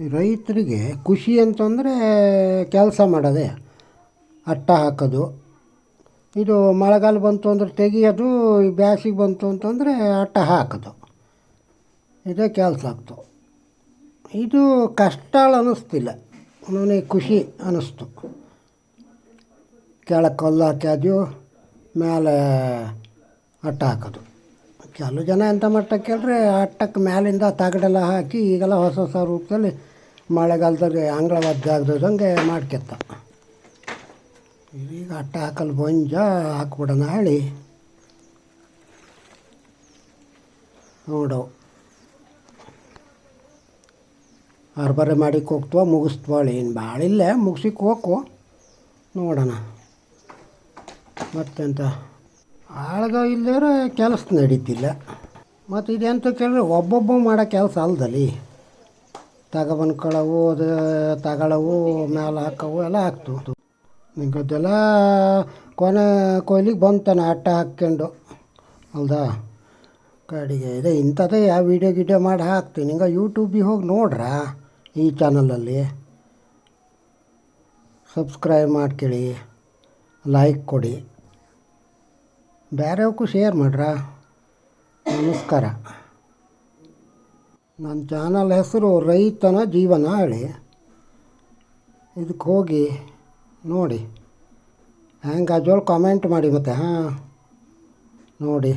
ರೈತರಿಗೆ ಖುಷಿ ಅಂತಂದರೆ ಕೆಲಸ ಮಾಡೋದೇ ಅಟ್ಟ ಹಾಕೋದು. ಇದು ಮಳೆಗಾಲ ಬಂತು ಅಂದರೆ ತೆಗಿಯೋದು ಬ್ಯಾಸಿಗೆ ಬಂತು ಅಂತಂದರೆ ಅಟ್ಟ ಹಾಕೋದು. ಇದೇ ಕೆಲಸ ಆಗ್ತು. ಇದು ಕಷ್ಟ ಅನ್ನಿಸ್ತಿಲ್ಲ ನನಗೆ ಖುಷಿ ಅನ್ನಿಸ್ತು ಕೆಳಗೆ ಕಲ್ಲು ಹಾಕ್ಯಾದು ಮೇಲೆ ಅಟ್ಟ ಹಾಕೋದು. ಕೆಲವು ಜನ ಎಂಥ ಮಟ್ಟಕ್ಕೆ ಕೇಳ್ರಿ ಅಟ್ಟಕ್ಕೆ ಮ್ಯಾಲಿಂದ ತಗಡೆಲ್ಲ ಹಾಕಿ ಈಗೆಲ್ಲ ಹೊಸ ಹೊಸ ರೂಪದಲ್ಲಿ ಮಳೆಗಾಲದಲ್ಲಿ ಅಂಗಳವಾದ ಜಾಗದಂಗೆ ಮಾಡ್ಕೆತ್ತ. ಈಗ ಅಟ್ಟ ಹಾಕಲು ಬಂಜ ಹಾಕ್ಬಿಡೋಣ ಹೇಳಿ. ನೋಡವು ಹರ್ಬರೆ ಮಾಡಿಕ್ಕೆ ಹೋಗ್ತವ ಏನು ಇನ್ನು ಇಲ್ಲೇ ಮುಗಿಸಿಕ್ಕೆ ಹೋಗು ನೋಡೋಣ. ಮತ್ತೆಂತ? ಆಳ್ಗ ಇಲ್ಲದ್ರೆ ಕೆಲಸ ನಡೀತಿಲ್ಲ. ಮತ್ತು ಇದೆಂತ ಕೇಳಿದ್ರೆ ಒಬ್ಬೊಬ್ಬ ಮಾಡೋ ಕೆಲಸ ಅಲ್ದಲ್ಲಿ. ತಗೊಬಂದು ಕಳವು, ಅದು ತಗೊಳ್ಳವು ಮೇಲೆ ಹಾಕವು ಎಲ್ಲ ಹಾಕ್ತು ನಿಂಗದೆಲ್ಲ ಕೊನೆ ಕೊಯ್ಲಿಗೆ ಬಂತಾನೆ ಆಟ ಹಾಕ್ಕೊಂಡು. ಹೌದಾ? ಕಡೆಗೆ ಇದೆ. ಇಂಥದ್ದೇ ಯಾವ ವೀಡಿಯೋ ಗಿಡಿಯೋ ಮಾಡಿ ಹಾಕ್ತೀನಿ. ಹಿಂಗೆ ಯೂಟ್ಯೂಬಿಗೆ ಹೋಗಿ ನೋಡ್ರಾ ಈ ಚಾನಲಲ್ಲಿ ಸಬ್ಸ್ಕ್ರೈಬ್ ಮಾಡ್ಕೊಳ್ಳಿ ಲೈಕ್ ಕೊಡಿ. ಬೇರೆಯವಕ್ಕೂ ಶೇರ್ ಮಾಡ್ರಾ? ನಮಸ್ಕಾರ. ನನ್ನ ಚಾನಲ್ ಹೆಸರು ರೈತನ ಜೀವನ ಹೇಳಿ. ಇದಕ್ಕೆ ಹೋಗಿ ನೋಡಿ. ಹೆಂಗೆ ಅಜೋಳು ಕಾಮೆಂಟ್ ಮಾಡಿ ಮತ್ತೆ, ಹಾಂ? ನೋಡಿ.